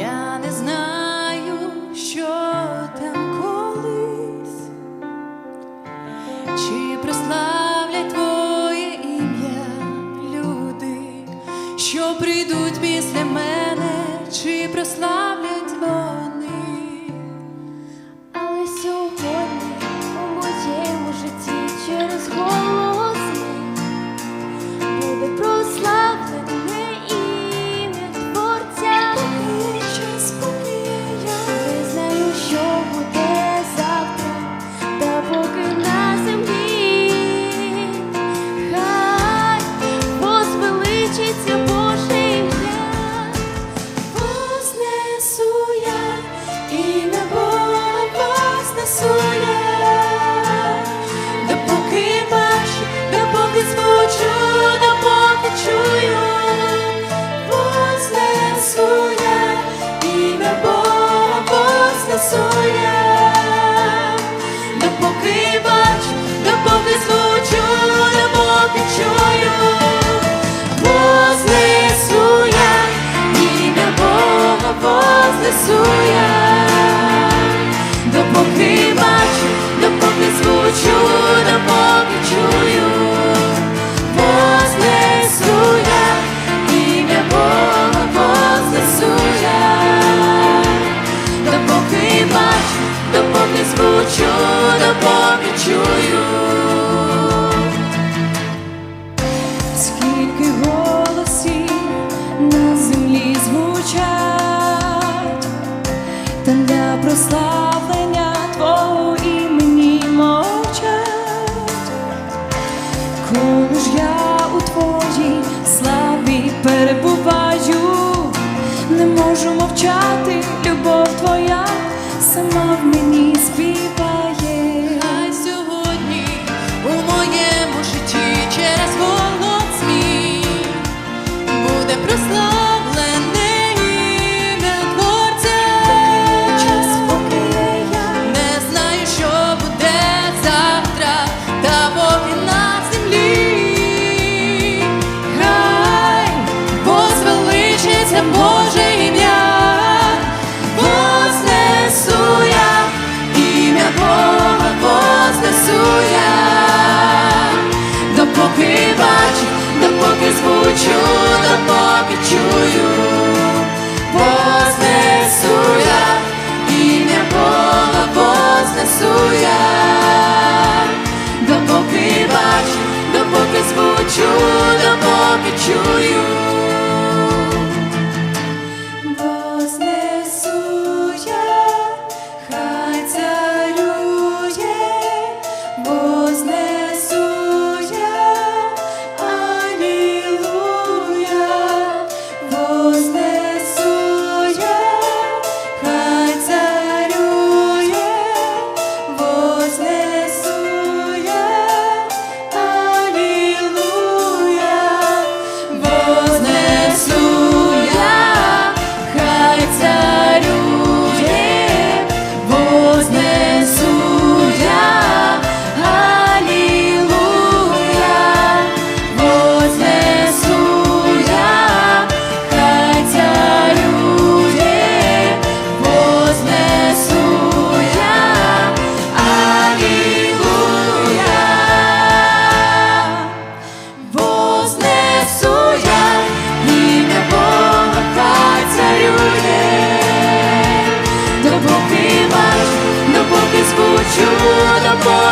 Я не знаю, що там колись, чи прославлять твоє ім'я люди, що прийдуть після мене, чи прославлять. скільки голосів на землі звучать, та для прославлення твого імені мовчать, коли я у твоїй славі перебуваю, не можу мовчати, любов твоя сама в мені співає.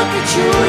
look at you